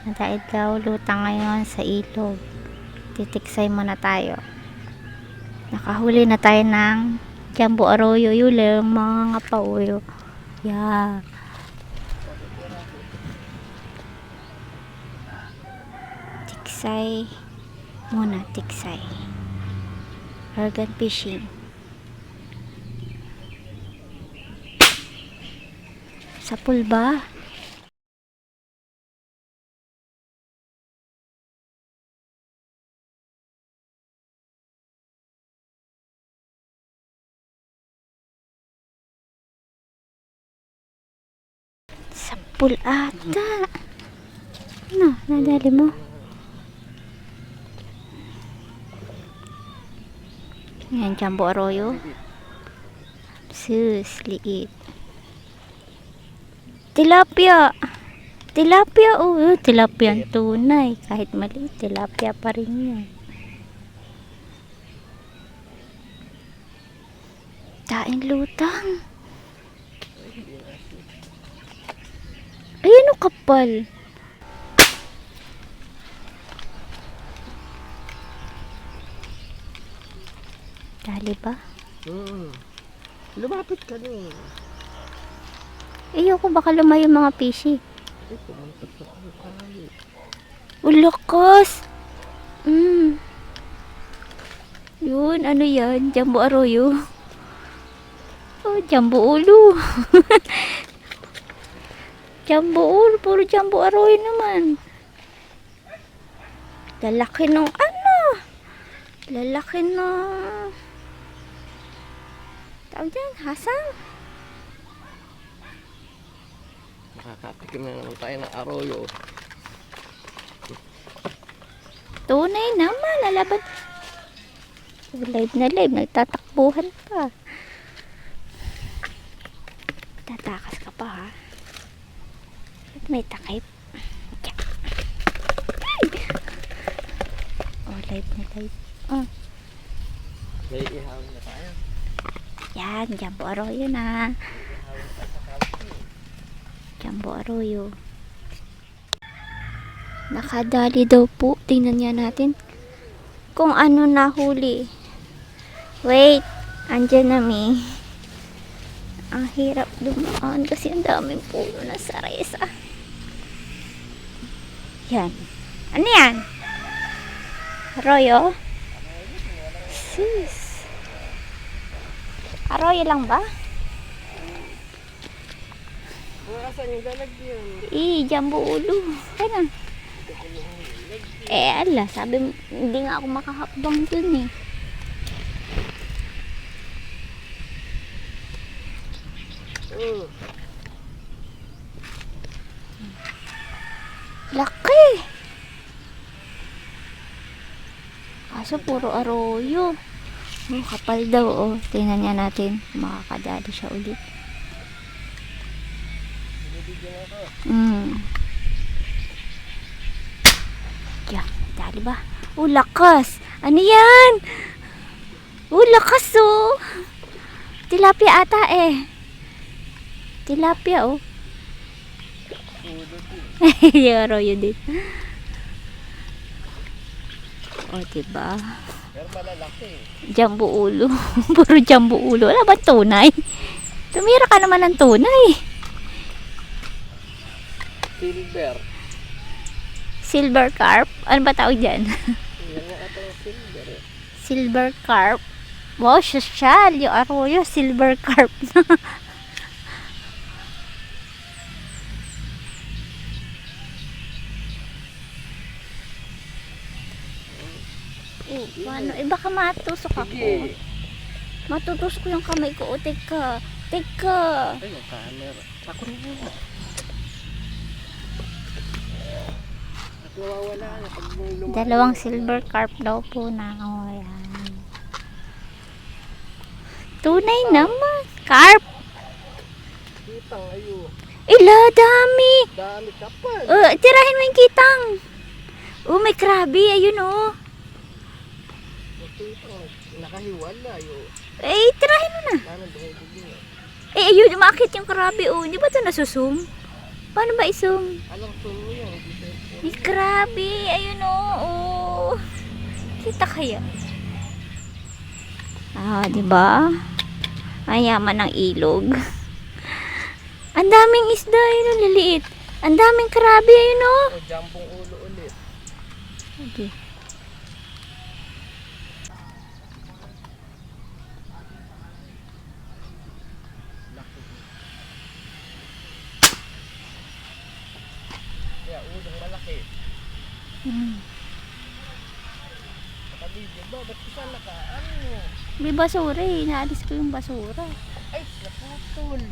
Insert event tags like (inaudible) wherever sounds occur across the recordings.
Nadaidlaw lutang ngayon sa ilog. Titiksay muna tayo. Nakahuli na tayo ng Jumbo Arroyo. Yun lang mga ngapauyo. Yeah. Tiksay muna, tiksay. Organ fishing. Sa pool ba? Sa pool ata. Ano, nadali mo? Yan, Jumbo Arroyo. Sus, liit. Tilapia. Tilapia, oh, tilapia ang tunay. Kahit maliit, tilapia pa rin yan. Daing lutang. Ay, ano kapal? Dali ba? Hmm. Lumapit ka na eh. Ayoko baka lumayo yung mga kali. Ulakas! Mm. Yun, ano yan? Jumbo Arroyo. Oh, Jumbo Ulo. (laughs) jumbo Ulo, puro Jumbo Arroyo naman. Lalaki ng ano? Lalaki ng... Tawag dyan, hasang. Makakatikim na naman tayo ng arroyo. Tunay naman, lalaban. Live na live, nagtatakbuhan pa. Tatakas ka pa ha. Ba't may takip? Ay! Oh, live na live. Oh, May ihawin na tayo. yan, Jumbo Arroyo na. Jumbo Arroyo. Nakadali daw po. Tingnan niya natin kung ano nahuli. Wait, andyan na mi. Ang hirap dumaan kasi ang daming puno na saresa. Yan. Ano yan? Arroyo? Sus. Arroyo lang ba? Asan yung lalagyan? Eh, jumbo ulo. Ano? Eh, ala, sabi mo, hindi nga ako makahakbang dun eh. Hmm. Laki! Kaso puro arroyo. Oh, kapal daw, oh. Tingnan niya natin. Makakadali siya ulit. Mm. Yeah, dali ba? Oh, lakas! Ano yan? Oh, lakas, oh! Tilapia ata, eh. Tilapia, oh. Yung arroyo din. O, diba? Pero malalaki. Jumbo ulo. (laughs) Puro jumbo ulo. Wala ba tunay? Tumira ka naman ng tunay. Silver. Silver carp. Ano ba tawag dyan? Yan nga ito silver eh. Silver carp. Wow, social. Yung arroyo, silver carp. oh, (laughs) paano? Eh, baka matusok ako. Sige. Matutusok yung kamay ko. O, teka. Teka. Ay, yung camera. Ako na yun. At nawawala na pag. Dalawang silver carp daw po na. Oh, yan. Tunay naman. Carp. Kitang ayo. Ila, dami. Dami kapal. Uh, tirahin mo yung kitang. Oh, may krabi. Ayun, oh. Nakahiwala yun. Eh, tirahin mo na. Eh, ayun, umakit yung krabi. Oh, hindi ba ito nasusum? Paano ba isum? Sumo yan? Hindi pwede. Hindi Grabe, ayun o. Oh. Kita kaya? Ah, di ba? Ang yaman ng ilog. Ang daming isda, ayun o, liliit. Ang daming krabi, ayun o. O, jampong ulo ulit. Okay. Kaya ulong malaki. Hmm. Nakabidyo ba? Ba't isa naka? Ano? May basura eh. Naalis ko yung basura. Ay, naputol.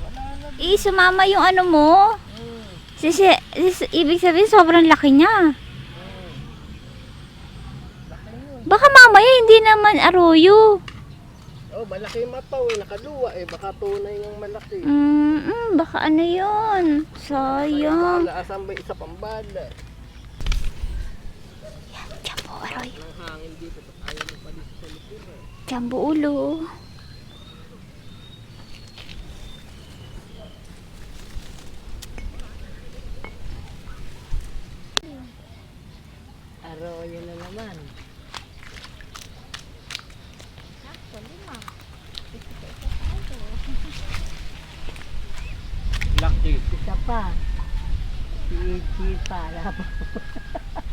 Wala na. Eh, sumama yung ano mo. Hmm. Sisi, sis- ibig sabihin, sobrang laki niya. Hmm. Laki yun. Baka mamaya hindi naman arroyo. Oh, malaki yung mapaw eh. Nakaluwa eh. Baka tunay ng malaki. Mm, mm, baka ano yun? Sayang. Asan ba isa pang sa likuran. Jambo ulo. Arroyo na naman. Laki. Isa pa. Si pa. (laughs)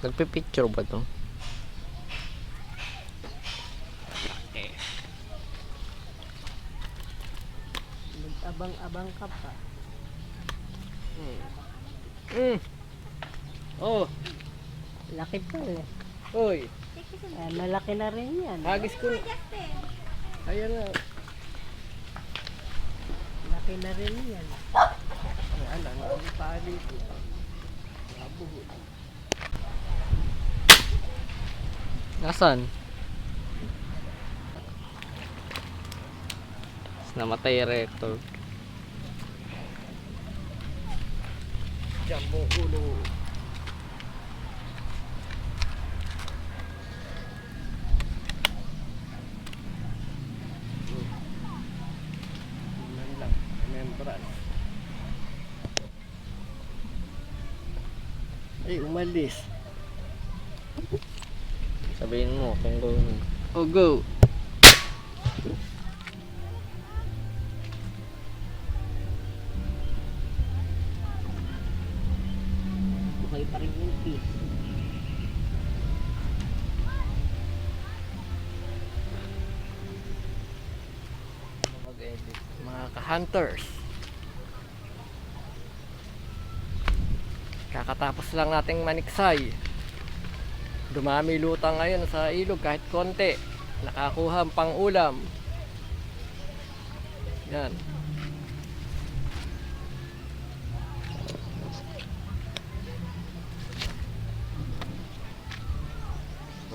Nagpipicture ba to? Nag-abang-abang ka pa. Mm. Oh, Laki pa eh. oy. Eh, malaki na rin yan. Hagis ko. Ayan na. Laki na rin yan. Ayan na. Ang paa dito. Nabuhol. Nasaan? Namatay rector. Jambong ulo. Ay, umalis. Sabihin mo kung gawin. Oh, go. Buhay pa rin yung fish. Mag-edit. Mga ka-hunters. Kakatapos lang nating maniksay. Dumami lutang ngayon sa ilog kahit konti. Nakakuha ang pang ulam. Yan.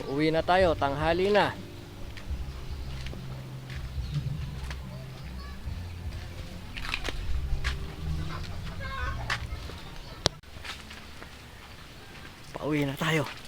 Uuwi na tayo, tanghali na. Pauwi na tayo.